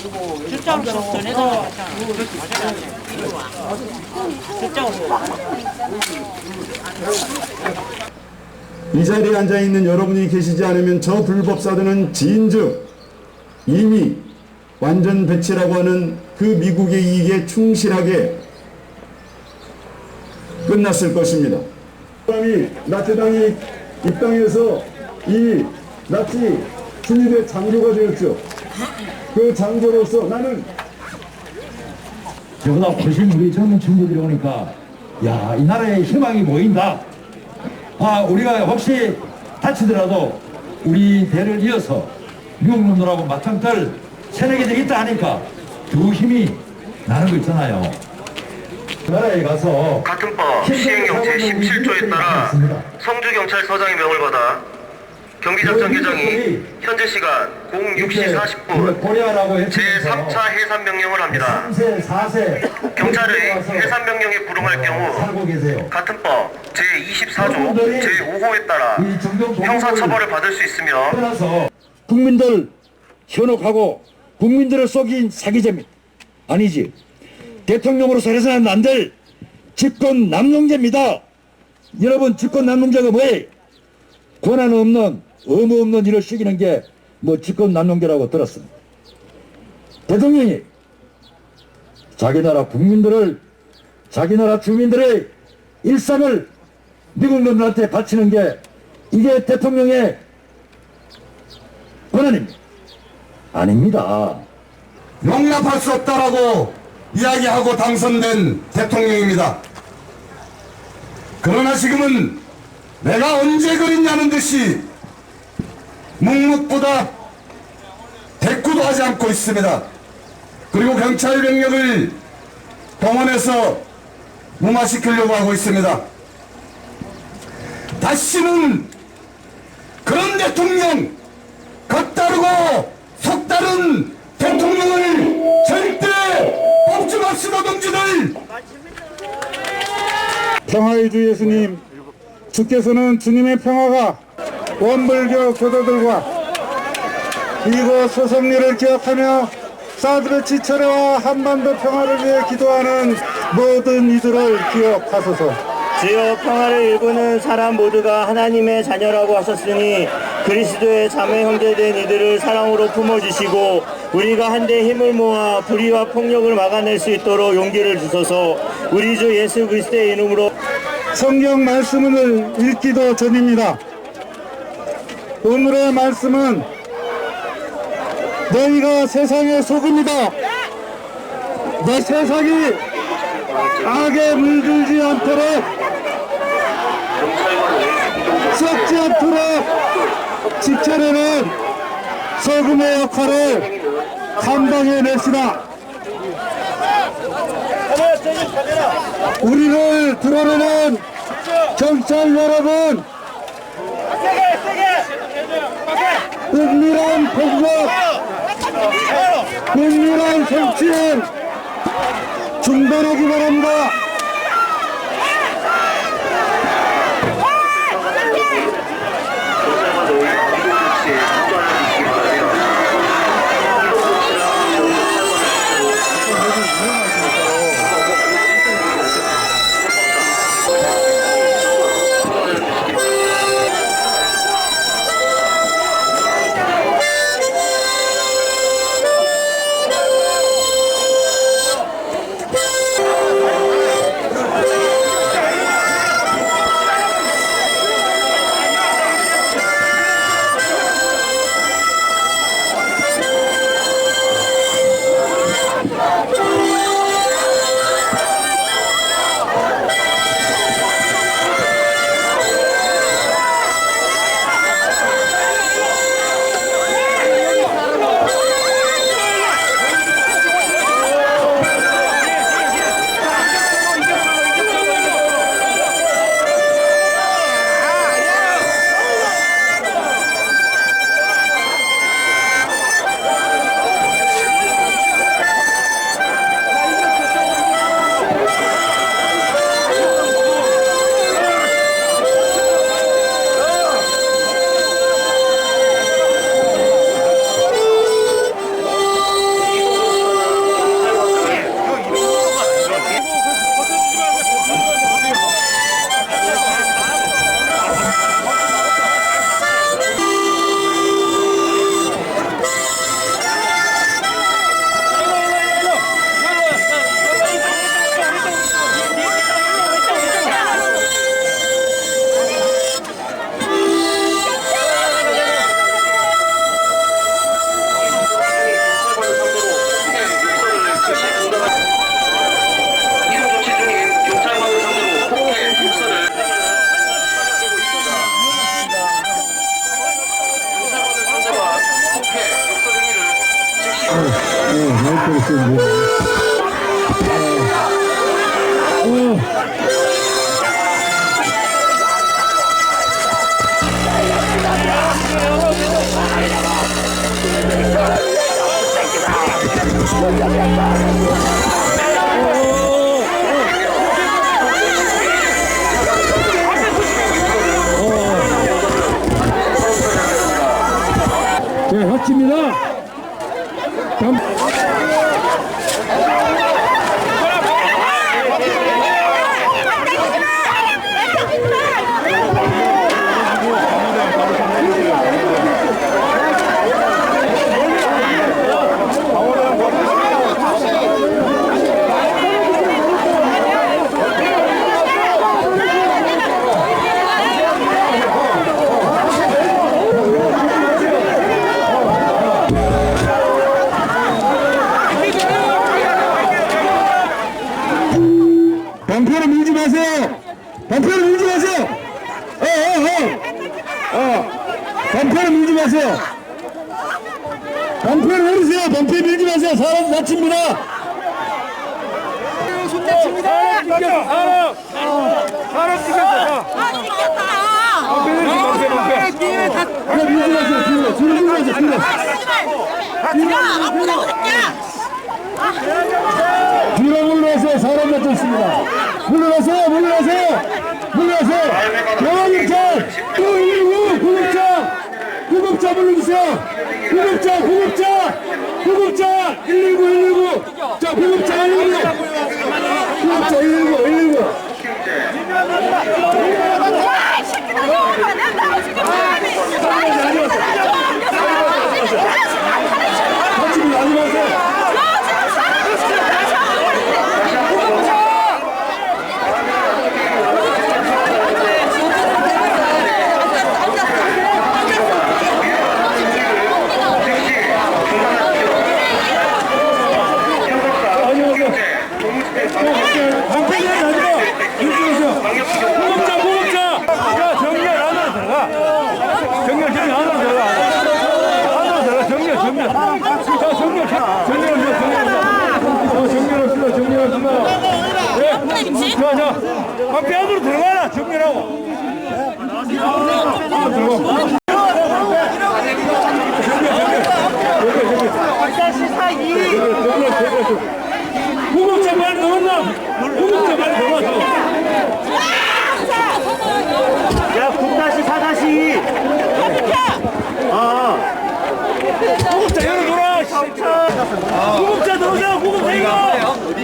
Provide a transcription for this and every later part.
출장을 전해서 이리 와. 출장을 이 자리에 앉아 있는 여러분이 계시지 않으면 저 불법사들은 진즉 이미 완전 배치라고 하는 그 미국의 이익에 충실하게 끝났을 것입니다. 사람이 나치당이 입당해서 이 나치 친일의 장교가 되었죠. 그 장교로서 나는 저보다 훨씬 우리 젊은 친구들이 오니까 야 이 나라에 희망이 보인다. 아 우리가 혹시 다치더라도 우리 대를 이어서 미국 놈들하고 맞짱 떨 새내기 되겠다 하니까 더 힘이 나는 거 있잖아요. 그 나라에 가서 같은 법 시행령 제17조에 따라 성주경찰서장의 명을 받아 경비작전계장이 현재 시간 06시 40분 코리아라고 제3차 해산 명령을 합니다. 3세, 4세 경찰의 해산 명령에 불응할 경우 살고 계세요. 같은 법 제24조 제5호에 따라 형사처벌을 받을 수 있으며 국민들 현혹하고 국민들을 속인 사기죄입니다. 아니지. 대통령으로서 해서는 안 될 집권 남용죄입니다. 여러분 집권 남용죄가 뭐예요? 권한 없는 의무 없는 일을 시키는 게뭐 집권 남용죄라고 들었습니다. 대통령이 자기 나라 국민들을 자기 나라 주민들의 일상을 미국 놈들한테 바치는 게 이게 대통령의 권한입니다. 아닙니다. 용납할 수 없다라고 이야기하고 당선된 대통령입니다. 그러나 지금은 내가 언제 그랬냐는 듯이 묵묵보다 대꾸도 하지 않고 있습니다. 그리고 경찰 병력을 동원해서 무마시키려고 하고 있습니다. 다시는 그런 대통령 겉다르고 속다른 대통령을 절대 뽑지 맙시다 동지들 평화의 주 예수님, 주께서는 주님의 평화가 원불교 교도들과 이곳 소성리를 기억하며 사드르치 철회와 한반도 평화를 위해 기도하는 모든 이들을 기억하소서. 주여 평화를 일구는 사람 모두가 하나님의 자녀라고 하셨으니 그리스도의 자매 형제된 이들을 사랑으로 품어주시고 우리가 한데 힘을 모아 불의와 폭력을 막아낼 수 있도록 용기를 주소서 우리 주 예수 그리스도의 이름으로 성경 말씀을 읽기도 전입니다. 오늘의 말씀은 너희가 세상의 소금이다. 내 세상이 악에 물들지 않도록 썩지 않도록 집전에는 소금의 역할을 감당해내시라. 우리를 드러내는 경찰 여러분 은밀한 폭력 은밀한 정치인 중단하기 바랍니다 밀지 마세요. 사람 다칩니다. 방패 밀지 마세요. 뒤로, 뒤로 밀지 마세요. 뒤로. 뒤로 물러나세요. 사람 다쳤습니다. 물러나세요. 물러나세요. 물러나세요. 영화경찰 119 구급차 구급차 불러주세요. 구급차 구급차 구급차 119 119 자 구급차 119 구급차 119 119 같이 하지 마세요. 방패 하지 마. 유지하세요. 구급차 구급차. 자 정렬 안으로 들어가. 정렬 정렬 안으로 들어가. 안으로 들어가 정렬 정렬. 자 정렬 정렬 정렬 정렬 정렬 정렬 정렬. 네. 자 자. 방패 안으로 들어가라 정렬하고. 안으로 들어가. 구급차 빨리 넘었나? 구급차 빨리 넘어서. 야, 9다시 4다시. 구급차 열어줘라. 구급차 넣어줘. 구급차 이거. 여기.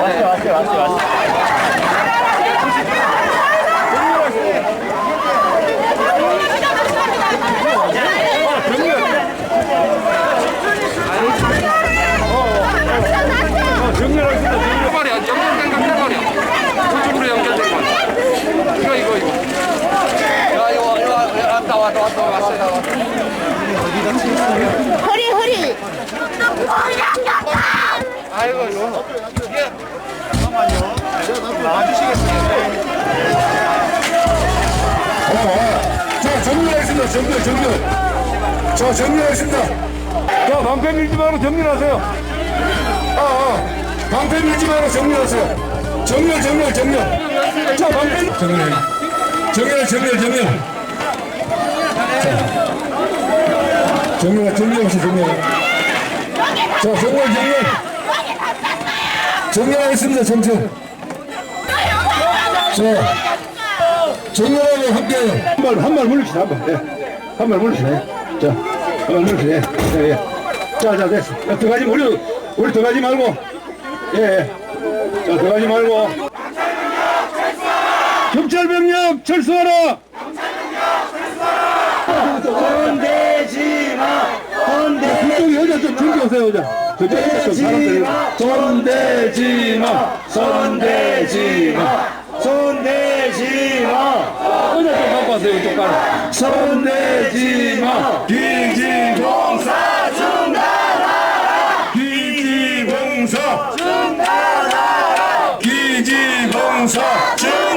잠깐만 계세요. 정렬하겠습니다. 말이야 연결된 거 말이야 저쪽으로 연결된 거 이거 이거 이거 야 이거 이거 왔다 왔다 왔다 왔어 왔어 허리 허리 아이고 이거 자 정렬하겠습니다. 정렬 정렬. 자 정렬하겠습니다. 자, 방패 밀지 말고 정렬하세요. 아, 아. 방패 밀지 말고 정렬하세요. 정렬, 정렬, 정렬. 자, 방패 정렬. 정렬, 정렬, 정렬. 자. 정렬, 정렬하시 정렬. 자, 정렬, 정렬. 정렬하겠습니다, 정철. 자, 정렬하고 함께 한 발, 한발 물리시다, 한 발. 예. 한발 물리시네. 자, 한발 물리시네. 예, 예. 자, 자, 됐어. 야, 들어가지, 우리, 우리 들어가지 말고. 예, 예. 자, 들어가지 말고. 경찰병력 철수하라! 손대지 마. 손대. 그쪽 여자 좀 챙겨오세요, 여자. 좀 사람들. 손대지 마! 손대지 마. 손대지 마. 의자 좀 갖고 와세요. 이쪽 가라. 손대지 마! 기지공사 중단하라! 기지공사 중단하라! 기지공사 중단하라!